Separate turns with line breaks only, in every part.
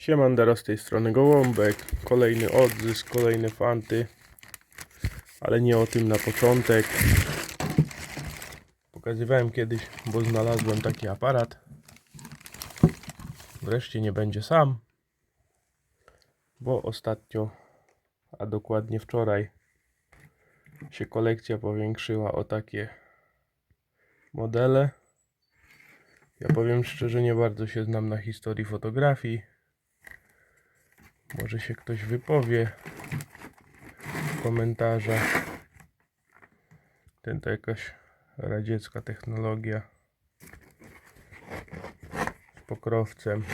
Siemandero z tej strony Gołąbek, kolejny odzysk, kolejne fanty, ale nie o tym na początek. Pokazywałem kiedyś, bo znalazłem taki aparat. Wreszcie nie będzie sam, bo ostatnio, a dokładnie wczoraj, się kolekcja powiększyła o takie modele. Ja powiem szczerze, nie bardzo się znam na historii fotografii. Może się ktoś wypowie w komentarzach. Ten to jakaś radziecka technologia z pokrowcem.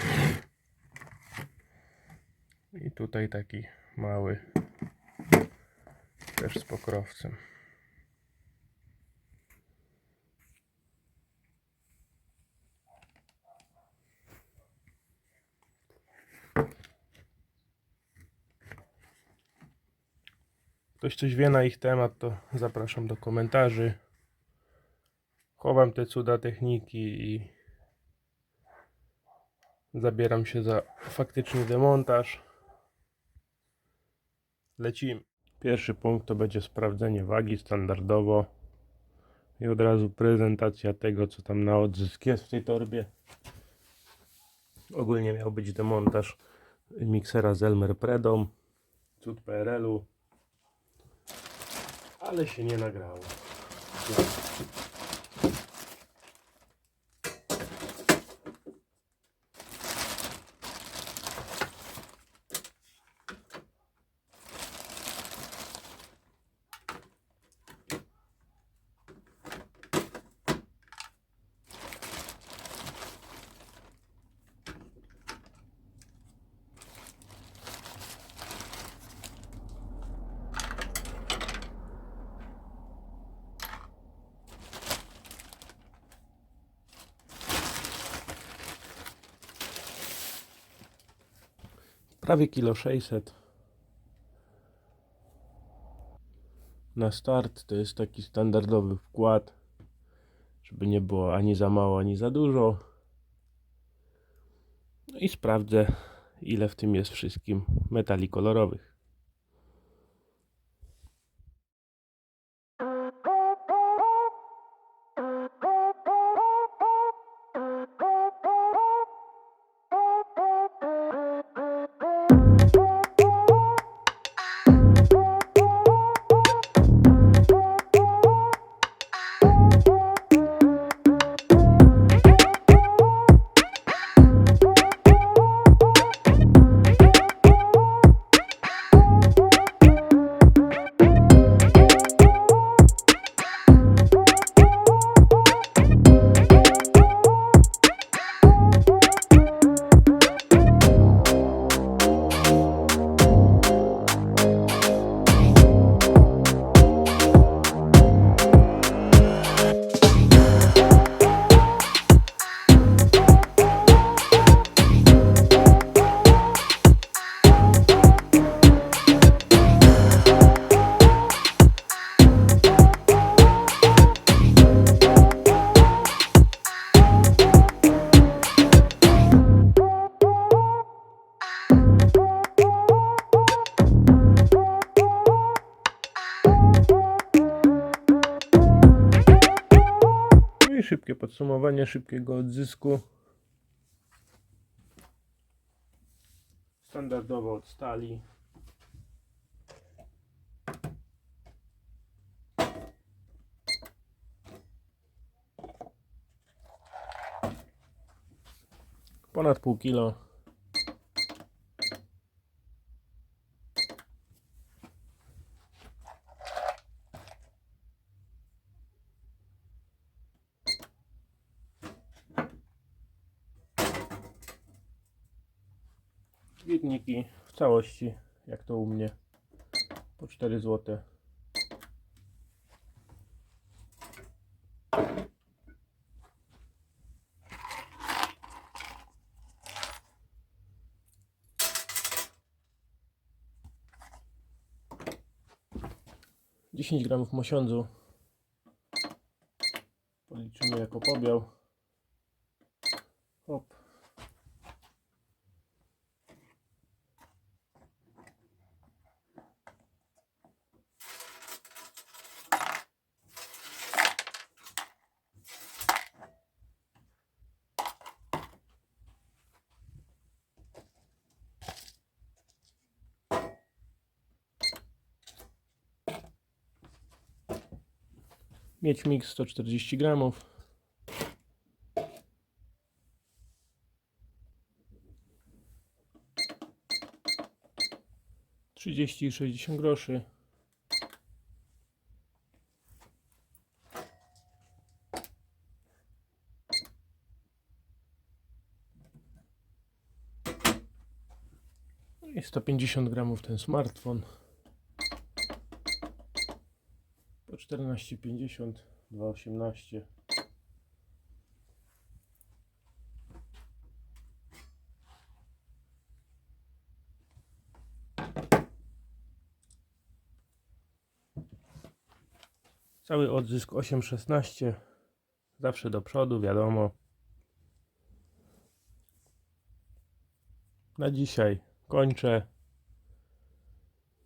I tutaj taki mały też z pokrowcem. Ktoś coś wie na ich temat, to zapraszam do komentarzy. Chowam te cuda techniki i zabieram się za faktyczny demontaż. Lecimy. Pierwszy punkt to będzie sprawdzenie wagi standardowo i od razu prezentacja tego, co tam na odzysk jest w tej torbie. Ogólnie miał być demontaż miksera z Elmer cud PRL-u ale się nie nagrało. Prawie kilo 600. Na start to jest taki standardowy wkład, żeby nie było ani za mało, ani za dużo. No i sprawdzę, ile w tym jest wszystkim metali kolorowych. Szybkie podsumowanie szybkiego odzysku. Standardowo od stali. Ponad pół kilo. Świetniki w całości, jak to u mnie, po 4 zł. Dziesięć gramów mosiądzu policzymy jako pobiał. Hop. Mieć mix 140 gramów. Trzydzieści i sześćdziesiąt groszy. I 150 gramów ten smartfon. Po 14,50, 2,18. Cały odzysk 8,16. Zawsze do przodu, wiadomo. Na dzisiaj kończę.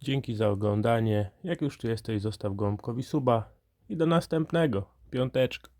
Dzięki za oglądanie. Jak już tu jesteś, zostaw gąbkowi suba. I do następnego. Piąteczka.